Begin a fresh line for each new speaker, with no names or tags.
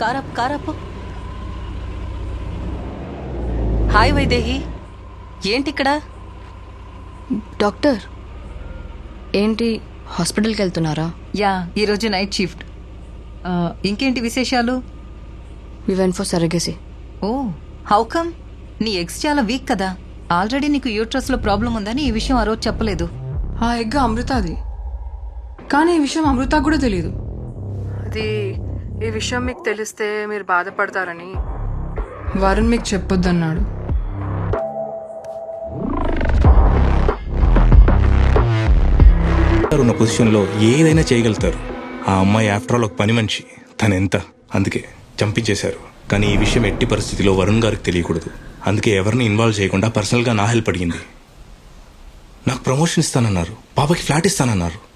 కారప్ కారప్. హాయ్ వైదేహి. ఏంటిక్కడ?
డాక్టర్. ఏంటి హాస్పిటల్కి వెళ్తున్నారా?
యా ఈరోజు నైట్ షిఫ్ట్. ఆ, ఇంకేంటి విశేషాలు?
We went for surrogacy
oh how come? నీ ఎగ్స్ చాలా వీక్ కదా. ఆల్రెడీ నీకు యూట్రస్లో ప్రాబ్లం ఉందని ఈ విషయం ఆ రోజు చెప్పలేదు.
ఆ ఎగ్ అమృతది. కానీ ఈ విషయం అమృత కూడా తెలియదు అది ఈ విషయం మీకు తెలిస్తే మీరు బాధపడతారని. వరుణ్ మీకు చెప్పొద్దన్నాడు.
ఉన్న పొజిషన్లో ఏదైనా చేయగలుగుతారు. ఆ అమ్మాయి ఆఫ్టర్ ఆల్ ఒక పని మనిషి. తను ఎంత? అందుకే చంపించేశారు. కానీ ఈ విషయం ఎట్టి పరిస్థితిలో వరుణ్ గారికి తెలియకూడదు. అందుకే ఎవరిని ఇన్వాల్వ్ చేయకుండా పర్సనల్గా నా హెల్ప్ అడిగింది. నాకు ప్రమోషన్ ఇస్తానన్నారు. పాపకి ఫ్లాట్ ఇస్తానన్నారు.